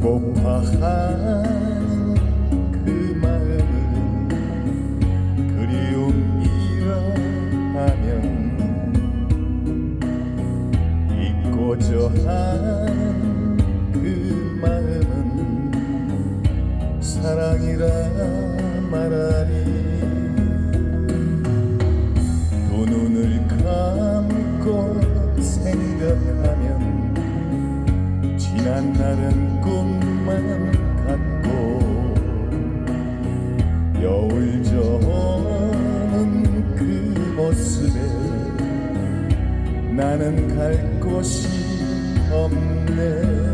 보고파 한 그 마음을 그리움이라 하면 잊고자 한그 마음은 사랑이라 말하리 두 눈을 감고 생각하 날은 꿈만 같고 여울 저는 그 모습에 나는 갈 곳이 없네.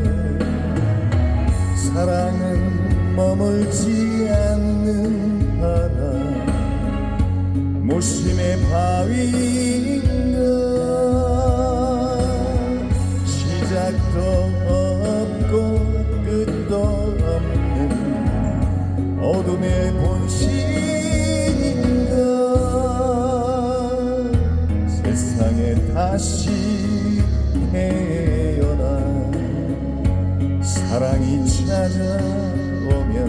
사랑은 머물지 않는 바다 무심의 바위 어둠의 본심인가? 세상에 다시 태어나 사랑이 찾아오면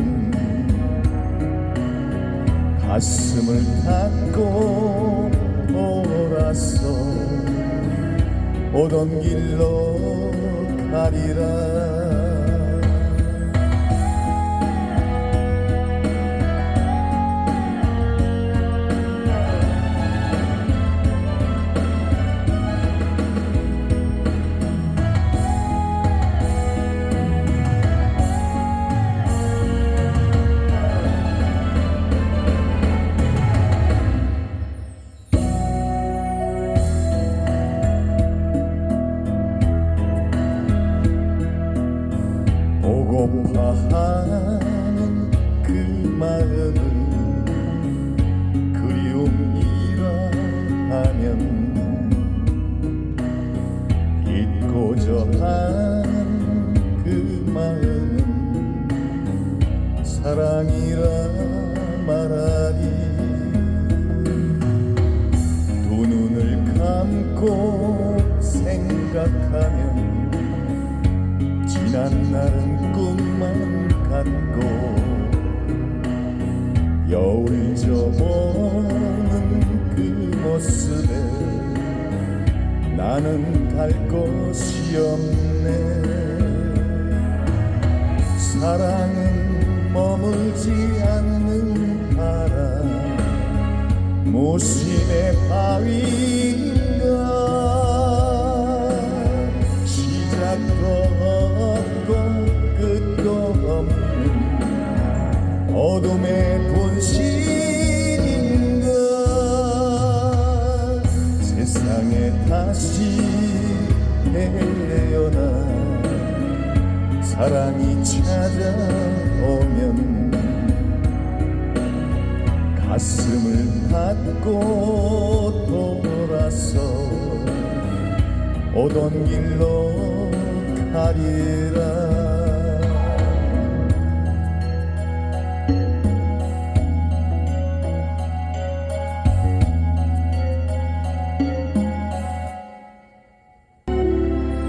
가슴을 닫고 돌아서 오던 길로 가리라 보고파하는 그 마음을 그리움이라 하면 잊고자 한그 마음은 사랑이라 말하리. 두 눈을 감고 생각하면 지난 날은 꿈만 같고 여울 저보는 그 모습에 나는 갈 곳이 없네. 사랑은 머물지 않는 바람 무심의 바위 어둠의 본심인가? 세상에 다시 태어나? 사랑이 찾아오면 가슴을 닫고 돌아서 오던 길로 가리라